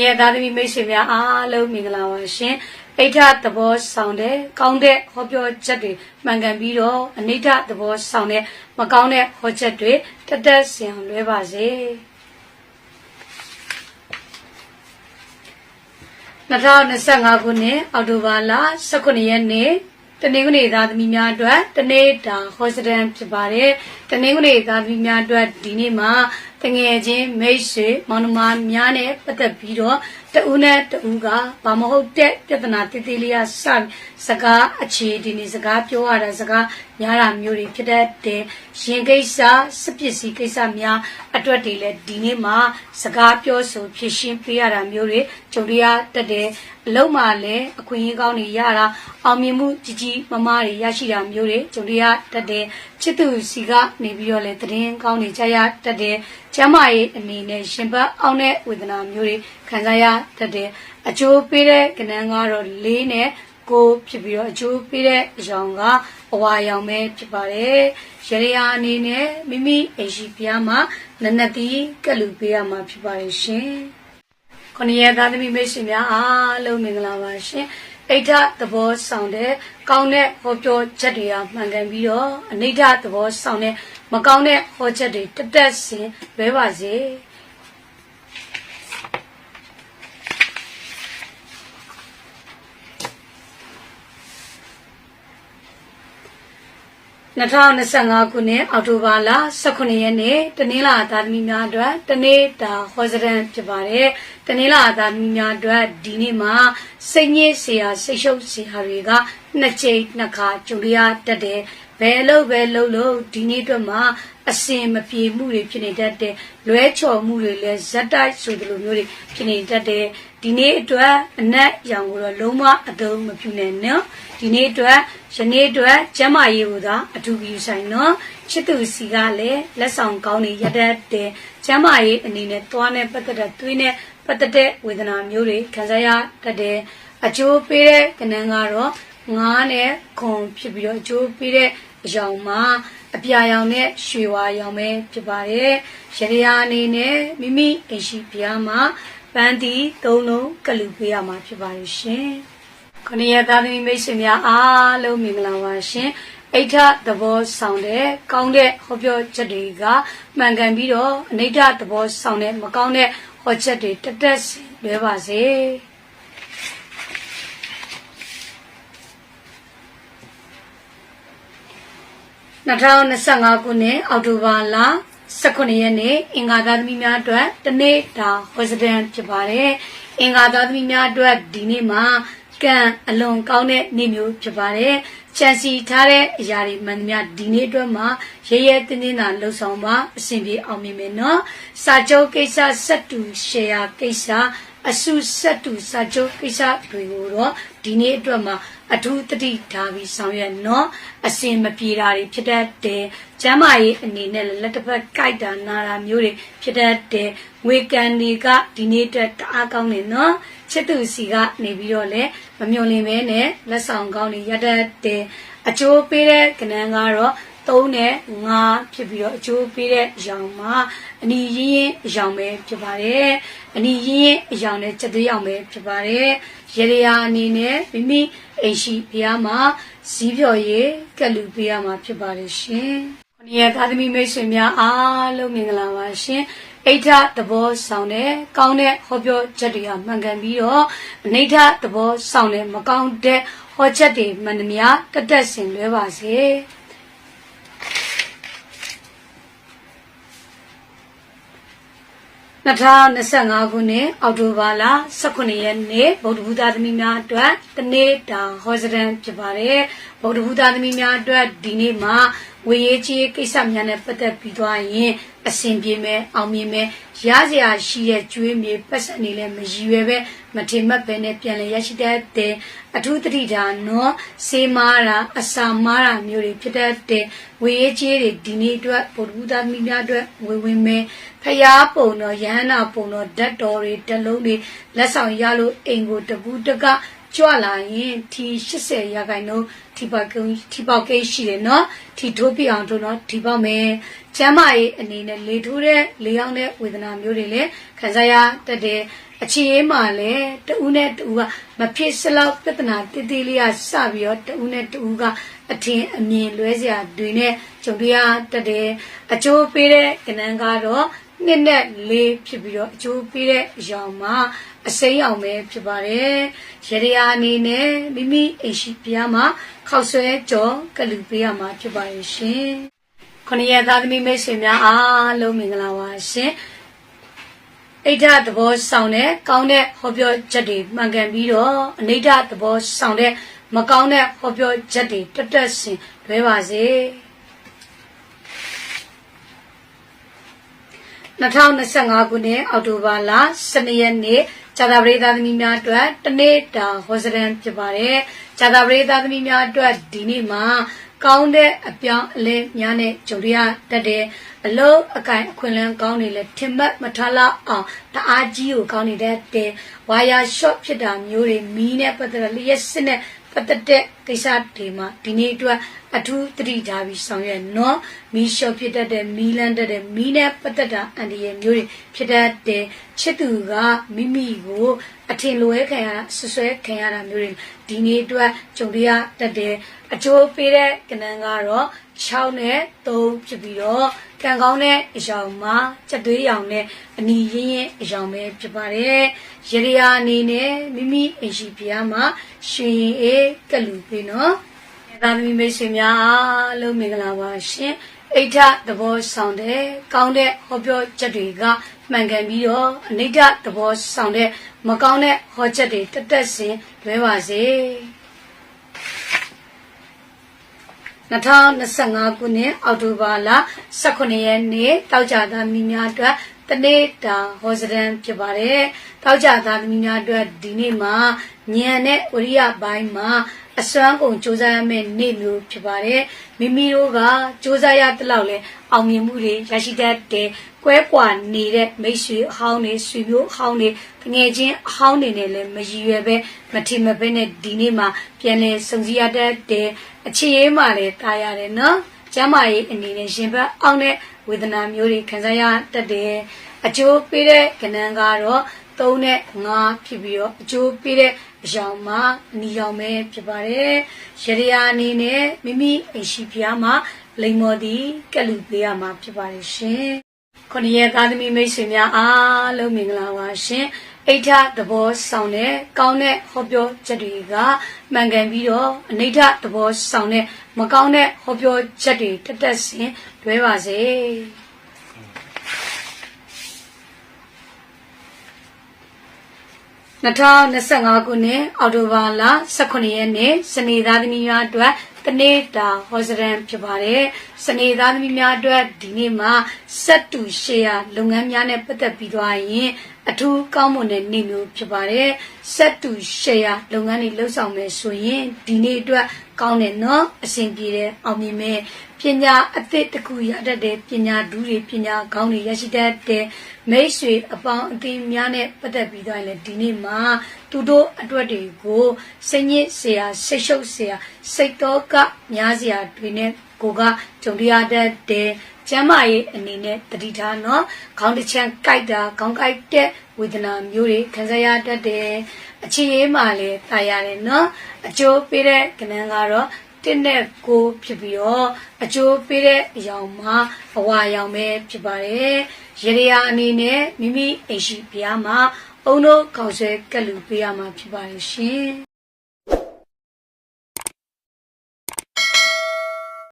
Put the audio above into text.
နီရဲ့သားသမီးမိတ်ဆွေများအားလုံးမင်္ဂလာပါရှင်အိဋ္ဌသဘောဆောင်တဲ့ကောင်းတဲ့ဟောပြောချက်တွေမှန်ကန်ပြီးတော့အနိဋ္ဌသဘောဆောင်တဲ့မကောင်းတဲ့ဟောချက်တွေတက်တက်ဆင်လွဲပါစေ2025ခုနှစ်အောက်တိုဘာလ18ရက်နေ့တနင်္ဂနွေသားသမီးများအတွက်တနေ့တာဟောစတန်ဖြစ်ပါတယ်တနင်္ဂနွေသားသမီးများအတွက်ဒီနေ့မှာ တငယ်ချင်းမိတ်ဆွေမောင်နှမများနဲ့ပတ်သက်ပြီးတော့တဦးနဲ့တဦးကဘာမဟုတ်တဲ့ပြဿနာတည်တည်လေးရစစကားအခြေဒီနေ့စကားပြောရတာစကားများတာမျိုးတွေဖြစ်တဲ့ရင်ကိစ္စစပစ္စည်းကိစ္စများအတွက်တွေလည်းဒီနေ့မှာစကားပြောဆိုဖြစ်ရှင်းပေးရတာမျိုးတွေကြုံရတတ်တယ်အလုံးမှလည်းအခွင့်အရေးကောင်းတွေရတာအောင်မြင်မှုကြီးကြီးမမတွေရရှိတာမျိုးတွေကြုံရတတ်တယ် ချစ်သူစီကနေပြီးတော့လည်းတည်င်းကောင်းတွေကြရတတ်တယ်ကျမ်းမာရေးအနေနဲ့ရှင်ဘတ်အောင်တဲ့ဝေဒနာမျိုးတွေခံစားရတတ်တယ်အကျိုးပေးတဲ့ကဏ္ဍကတော့လေးနဲ့ကိုဖြစ်ပြီးတော့အကျိုးပေးတဲ့အကြောင်းကအဝါရောင်ပဲဖြစ်ပါတယ်။ရရအနေနဲ့မိမိအိရှိပြားမှာနနတိကလူပေးရမှာဖြစ်ပါတယ်ရှင်။ခொနည်းသားသမီးမိတ်ဆွေများအားလုံးမင်္ဂလာပါရှင်။ အိဋ္ဌသဘောဆောင်တဲ့ကောင်းတဲ့ဟောပြောချက်တွေကမှန်ကန်ပြီးတော့အနိဋ္ဌသဘောဆောင်တဲ့မကောင်းတဲ့ဟောချက်တွေတက်တက်ဆင်လွဲပါစေ။ 2025ခုနှစ်အောက်တိုဘာလ18ရက်နေ့တနင်္လာသားသမီးများအတွက်တနေ့တာဟောစရန်ဖြစ်ပါတယ်။တနင်္လာသားသမီးများအတွက်ဒီနေ့မှာစိတ်ညစ်စရာစိတ်ရှုပ်စရာတွေကနှစ်ချိန်နှစ်ခါကြုံရတတ်တယ်။ဘယ်လို့ပဲလို့လို့ဒီနေ့အတွက်မှာ အစင်မပြေမှုတွေဖြစ်နေတတ်တယ်။လွဲချော်မှုတွေလည်းဇက်တိုက်ဆိုသလိုမျိုးတွေဖြစ်နေတတ်တယ်။ဒီနေ့အတွက်အနက်ရောင်ကိုတော့လုံးဝအသုံးမပြုနဲ့နော်။ဒီနေ့အတွက်ယနေ့အတွက်ကျမ်းမာရေးကိုသာအထူးပြုဆိုင်နော်ချစ်သူစီကလည်းလက်ဆောင်ကောင်းနေရတတ်တယ်ကျမ်းမာရေးအနေနဲ့သွားနဲ့ပတ်သက်တဲ့သွေးနဲ့ပတ်သက်တဲ့ဝေဒနာမျိုးတွေခံစားရတတ်တယ်အကျိုးပေးတဲ့ကဏ္ဍကတော့ငားနဲ့ခွန်ဖြစ်ပြီးတော့အကျိုးပေးတဲ့အယောင်မှာ အပြာရောင်နဲ့ရွှေဝါရောင်ပဲဖြစ်ပါတယ်ရရအနေနဲ့မိမိအိရှိပြားမှာပန်းတီသုံးလုံးကလူပေးရမှာဖြစ်ပါတယ်ရှင်ခொနည်းသားသမီးမိတ်ဆွေများအားလုံးမင်္ဂလာပါရှင်အိဋ္ဌသဘောဆောင်တဲ့ကောင်းတဲ့ဟောပြောချက်တွေကမှန်ကန်ပြီးတော့အနိဋ္ဌသဘောဆောင်တဲ့မကောင်းတဲ့ဟောချက်တွေတက်တက်လွဲပါစေ 2025ခုနှစ်အောက်တိုဘာလ18ရက်နေ့အင်္ဂါသားသမီးများအတွက်တနေ့တာဟောစဒန်ဖြစ်ပါတယ်အင်္ဂါသားသမီးများအတွက်ဒီနေ့မှာကံအလွန်ကောင်းတဲ့နေ့မျိုးဖြစ်ပါတယ်။ချန်စီထားတဲ့အရာတွေမှန်သမျှဒီနေ့အတွက်မှာရရဲတင်းတင်းသာလှုပ်ဆောင်ပါအဆင်ပြေအောင်မြင်မယ်နော်။စာချုပ်ကိစ္စဆက်တူရှယ်ယာကိစ္စအစုဆက်တူစာချုပ်ကိစ္စတွေကိုတော့ဒီနေ့အတွက်မှာ အထူးတတိထားပြီးဆောင်ရွက်နော်အစင်မပြေတာတွေဖြစ်တတ်တယ်ကျမ်းမာရေးအနေနဲ့လက်တစ်ဖက်ကြိုက်တာနာတာမျိုးတွေဖြစ်တတ်တယ်ငွေကန်တွေကဒီနေ့အတွက်တအားကောင်းနေနော်ချစ်သူစီကနေပြီးတော့လဲမမျော်လင့်ပဲနဲ့လက်ဆောင်ကောင်းတွေရတတ်တယ်အကျိုးပေးတဲ့ကဏ္ဍကတော့ 3နဲ့5ဖြစ်ပြီးတော့အကျိုးပေးတဲ့အရောင်မှာအနီရင်းရင်အရောင်ပဲဖြစ်ပါတယ်အနီရင်းရင်အရောင်နဲ့ချက်သွေးအောင်ပဲဖြစ်ပါတယ်ရေရရာအနေနဲ့မိမိအိမ်ရှိဘုရားမှာဇီးဖြော်ရည်ကလူပေးရမှာဖြစ်ပါတယ်ရှင်ခொနည်းသားသမီးမိတ်ဆွေများအားလုံးမင်္ဂလာပါရှင်အိဋ္ဌသဘောဆောင်တဲ့ကောင်းတဲ့ဟောပြောချက်တွေကမှန်ကန်ပြီးတော့အနိဋ္ဌသဘောဆောင်တဲ့မကောင်းတဲ့ဟောချက်တွေမှန်သမျှတက်တက်ဆင်လွဲပါစေ 2025ခုနှစ်အောက်တိုဘာလ18ရက်နေ့ဗုဒ္ဓဘုရားသမီးများအတွက်တနေ့တာဟောစဒန်ဖြစ်ပါတယ်ဗုဒ္ဓဘုရားသမီးများအတွက်ဒီနေ့မှာ ဝေရေးကြီးကိစ္စများနဲ့ပတ်သက်ပြီးသွားရင်အစဉ်ပြေမယ်အောင်မြင်မယ်ရစရာရှိတဲ့ကျွေးမြေပတ်စံနေလဲမရည်ရွယ်ပဲမထင်မှတ်ပဲနဲ့ပြန်လဲရရှိတတ်တဲ့အထူးတတိဒါနော်စေးမားတာအစာမားတာမျိုးတွေဖြစ်တတ်တဲ့ဝေရေးကြီးတွေဒီနေ့အတွက်ဗုဒ္ဓဘုရားသမီးများအတွက်ဝေဝင်မယ်ဖျားပုံတော်ရဟန္တာပုံတော်ဓာတ်တော်တွေတလုံးတွေလက်ဆောင်ရလို့အိမ်ကိုတပူးတက ကြွလာရင်ထီ80ရာခိုင်နှုန်းထထိပေါက်ကိန်းထိပေါက်ကိန်းရှိတယ်နော်ထိထိုးပြအောင်တို့နော်ထိပေါက်မယ်ကျမ်းမာရေးအနေနဲ့လေထိုးတဲ့လေရောက်တဲ့ဝေဒနာမျိုးတွေလည်းခံစားရတတ်တယ်အခြေအေးမှာလည်းတဦးနဲ့တဦးကမဖြစ်စလောက်ပြဿနာတည်တည်လေးကစပြီးတော့တဦးနဲ့တဦးကအထင်အမြင်လွဲစရာတွေနဲ့ကြုံတွေ့ရတတ်တယ်အကျိုးပေးတဲ့ကဏ္ဍကတော့နှစ်နဲ့လေးဖြစ်ပြီးတော့အကျိုးပေးတဲ့အရောင်မှာ အစိမ်းအောင်ပဲဖြစ်ပါတယ်။ရရအနေနဲ့မိမိအိမ်ရှိပြားမှာခောက်ဆွဲကြော်ကလူပေးရမှာဖြစ်ပါရဲ့ရှင်။ခொနည်းသားသမီးမိတ်ဆွေများအားလုံးမင်္ဂလာပါရှင်။အိဋ္ဌသဘောဆောင်တဲ့ကောင်းတဲ့ဟောပြောချက်တွေမှန်ကန်ပြီးတော့အနိဋ္ဌသဘောဆောင်တဲ့မကောင်းတဲ့ဟောပြောချက်တွေတက်တက်ဆင်လွဲပါစေ။2025ခုနှစ်အောက်တိုဘာလ12ရက်နေ့ ဇာတာပရိသတ်သမီးများအတွက်တနေ့တာဟောစရန်ဖြစ်ပါတယ်။ဇာတာပရိသတ်သမီးများအတွက်ဒီနေ့မှာကောင်းတဲ့အပြောင်းအလဲများနဲ့ကြုံရတတ်တဲ့အလုံးအကင်အခွင့်အလမ်းကောင်းနေလဲထင်မှတ်မထားလောက်အောင်တအားကြီးကိုကောင်းနေတဲ့တဲ့ဝါယာရှော့ဖြစ်တာမျိုးတွေမီးနဲ့ပတ်သက်တဲ့လျှက်စစ်နဲ့ပတ်သက်တဲ့ ကိစ္စတွေမှာဒီနေ့အတွက်အထူးသတိထားပြီးဆောင်ရွက်နော်မီးရှော့ဖြစ်တတ်တဲ့မီးလန်းတတ်တဲ့မီးနဲ့ပတ်သက်တာအန်ဒီရဲ့မျိုးတွေဖြစ်တတ်တဲ့ချစ်သူကမိမိကိုအထင်လွဲခံရဆွဆွဲခံရတာမျိုးတွေဒီနေ့အတွက်ကြုံရတတ်တဲ့အကျိုးပေးတဲ့ကဏ္ဍကတော့6နဲ့3ဖြစ်ပြီးတော့ကံကောင်းတဲ့အရောင်မှာစက်သွေးရောင်နဲ့အနီရင်းရင်အရောင်ပဲဖြစ်ပါတယ်ရရယာအနေနဲ့မိမိအိမ်ရှိဖျားမှာရွှေရင်အေးကလူပေးနော်သာသမီမိတ်ဆွေများအားလုံးမင်္ဂလာပါရှင်အိဋ္ဌသဘောဆောင်တဲ့ကောင်းတဲ့ဟောပြောချက်တွေကမှန်ကန်ပြီးတော့အနိဋ္ဌသဘောဆောင်တဲ့မကောင်းတဲ့ဟောချက်တွေတက်တက်ဆင်လွဲပါစေ2025ခုနှစ်အောက်တိုဘာလ18ရက်နေ့တောက်ကြသားမိများအတွက်တနေ့တာဟောစရန်ဖြစ်ပါတယ်။တောက်ကြသားသမီးများအတွက်ဒီနေ့မှာဉာဏ်နဲ့ဝရိယပိုင်းမှာ အစွမ်းကုန်စူးစမ်းရမယ့်နေ့မျိုးဖြစ်ပါတယ်။မိမိတို့ကစူးစမ်းရတဲ့လောက်လဲအောင်မြင်မှုတွေရရှိတတ်တဲ့ကွဲကွာနေတဲ့မိတ်ဆွေအဟောင်းတွေဆွေမျိုးအဟောင်းတွေငယ်ချင်းအဟောင်းတွေနဲ့လည်းမရည်ရွယ်ပဲမထင်မပဲနဲ့ဒီနေ့မှာပြန်လဲစုံစည်းရတတ်တဲ့အခြေရေးမှလည်းတာရတယ်နော်။ကျမ်းမာရေးအနေနဲ့ရှင်ဘတ်အောင်တဲ့ဝေဒနာမျိုးတွေခံစားရတတ်တယ်။အကျိုးပေးတဲ့ကဏ္ဍကတော့3နဲ့5ဖြစ်ပြီးတော့အကျိုးပေးတဲ့ အရောင်မှာအနီရောင်ပဲဖြစ်ပါတယ်။ရရယာအနေနဲ့မိမိအိမ်ရှိဖျားမှာလိမ္မော်ဒီကက်လူပေးရမှာဖြစ်ပါတယ်ရှင်။ခொနည်းသားသမီးမိတ်ဆွေများအားလုံးမင်္ဂလာပါရှင်။အိဋ္ဌသဘောဆောင်တဲ့ကောင်းတဲ့ဟောပြောချက်တွေကမှန်ကန်ပြီးတော့အနိဋ္ဌသဘောဆောင်တဲ့မကောင်းတဲ့ဟောပြောချက်တွေတက်တက်ဆင်တွဲပါစေ 2025ခုနှစ်အောက်တိုဘာလ18ရက်နေ့စနေသားသမီးများအတွက်တနေ့တာဟောစရန်ဖြစ်ပါတယ်။စနေသားသမီးများအတွက်ဒီနေ့မှာစက်တူရှေယာလုပ်ငန်းများနဲ့ပတ်သက်ပြီးသွားရင် အထူးကောင်းမွန်တဲ့နေ့မျိုးဖြစ်ပါတယ်စက်တူရှယ်ယာလုပ်ငန်းတွေလှုပ်ဆောင်မယ်ဆိုရင်ဒီနေ့အတွက်ကောင်းတယ်နော်အဆင်ပြေတယ်အောင်မြင်မယ်ပညာအသစ်တစ်ခုရတတ်တယ်ပညာဒူးတွေပညာကောင်းတွေရရှိတတ်တယ်မိတ်ဆွေအပေါင်းအသင်းများနဲ့ပတ်သက်ပြီးတော့လည်းဒီနေ့မှာသူတို့အတွက်တွေကိုစိတ်ညစ်စရာစိတ်ရှုပ်စရာစိတ်တော့ကများစရာတွေနဲ့ကိုကကြုံရတတ်တယ် ကျမ်းမာရေးအနေနဲ့တတိထားနော်ခေါင်းတစ်ချမ်းကြိုက်တာခေါင်းကြိုက်တဲ့ဝေဒနာမျိုးတွေခံစားရတတ်တယ်အခြေရေးမှလည်းတာရတယ်နော်အကျိုးပေးတဲ့ကဏ္ဍကတော့တင်းနဲ့ကိုဖြစ်ပြီးတော့အကျိုးပေးတဲ့အယောင်မှာအဝါရောင်ပဲဖြစ်ပါတယ်ရရယာအနေနဲ့မိမိအိမ်ရှိဘုရားမှာအုံတို့ခေါင်းဆွဲကက်လူပေးရမှာဖြစ်ပါတယ်ရှင်